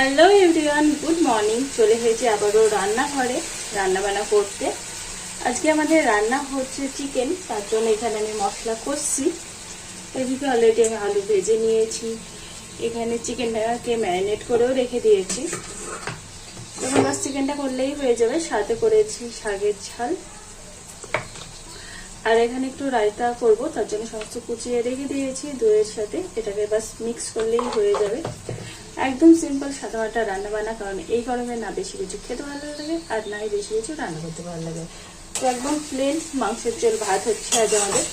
Hello everyone, good morning. চলে হয়েছে আবারও রান্নাঘরে, রান্নাবান্না করতে। আজকে আমাদের রান্না হচ্ছে চিকেন, তার জন্য এখানে আমি মশলা করছি এদিকে অলরেডি আমি আলু ভেজে নিয়েছি। এখানে চিকেনটাকে ম্যারিনেট করেও রেখে দিয়েছি। তখন বাস চিকেনটা করলেই হয়ে যাবে, সাথে করেছি শাকের ঝাল। আর এখানে একটু রায়তা করব, তার জন্য সমস্ত কুচিয়ে রেখে দিয়েছি দইয়ের সাথে। এটাকে বাস মিক্স করলেই হয়ে যাবে। একদম সিম্পল সাদা সাদামাটা রান্না বান্না, কারণ এই গরমে না বেশি কিছু খেতে ভালো লাগে আর নাই বেশি কিছু রান্না করতে ভালো লাগে। তো একদম প্লেন মাংসের চোল ভাত হচ্ছে আজ আমাদের।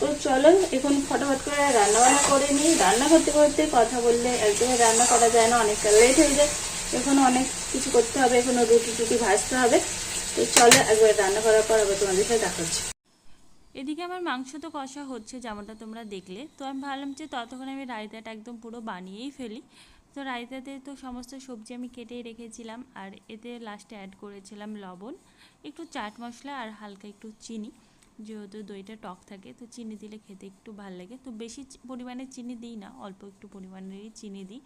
তো চলো, এখন ফটাফট করে রান্না বান্না করে নিই। রান্না করতে করতে কথা বললে একদমই রান্না করা যায় না, অনেকটা লেট হয়ে যায়। এখন অনেক কিছু করতে হবে, এখনও রুটি টুটি ভাজতে হবে। তো চলো একবার রান্না করার পর আবার তোমাদের সাথে দেখা হচ্ছে। এদিকে আমার মাংস তো কষা হচ্ছে যেমনটা তোমরা দেখলে। তো আমি ভাবলাম যে ততক্ষণ আমি রায়তাটা একদম পুরো বানিয়েই ফেলি। তো রায়তাতে তো সমস্ত সবজি আমি কেটেই রেখেছিলাম আর এতে লাস্টে অ্যাড করেছিলাম লবণ, একটু চাট মশলা আর হালকা একটু চিনি। যেহেতু দইটা টক থাকে, তো চিনি দিলে খেতে একটু ভালো লাগে। তো বেশি পরিমাণে চিনি দিই না, অল্প একটু পরিমাণেরই চিনি দিই।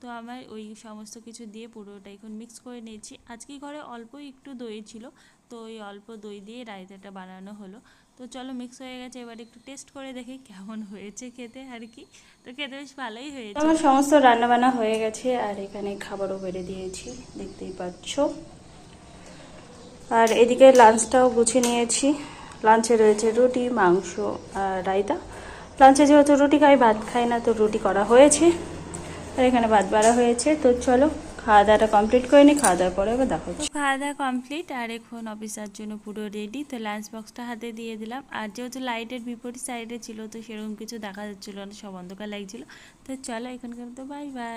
তো আমার ওই সমস্ত কিছু দিয়ে পুরোটা এখন মিক্স করে নিয়েছি। আজকে ঘরে অল্প একটু দই ছিল, তো ওই অল্প দই দিয়ে রায়তাটা বানানো হলো। তো চলো মিক্স হয়ে গেছে, এবার একটু টেস্ট করে দেখি কেমন হয়েছে খেতে আর কি। তো খেতে বেশ ভালোই হয়েছে। আমার সমস্ত রান্না বান্না হয়ে গেছে, আর এখানে খাবারও বেড়ে দিয়েছি, দেখতেই পাচ্ছ। আর এদিকে লাঞ্চটাও গুছিয়ে নিয়েছি। লাঞ্চে রয়েছে রুটি, মাংস আর রায়তা। লাঞ্চে যেহেতু রুটি খাই, ভাত খাই না, তো রুটি করা হয়েছে। আর এখানে ভাত বাড়া হয়েছে। তো চলো খাওয়া দাওয়াটা কমপ্লিট করে নিই খাওয়া দাওয়ার পরে আবার দেখো খাওয়া দাওয়া কমপ্লিট আর এখন অফিসার জন্য পুরো রেডি তো লাঞ্চ বক্সটা হাতে দিয়ে দিলাম। আর যেহেতু লাইটের বিপরীত সাইডে ছিল, তো সেরকম কিছু দেখা যাচ্ছিল না, সব অন্ধকার লাগছিল। তো চলো, এখানকার তো বাই বাই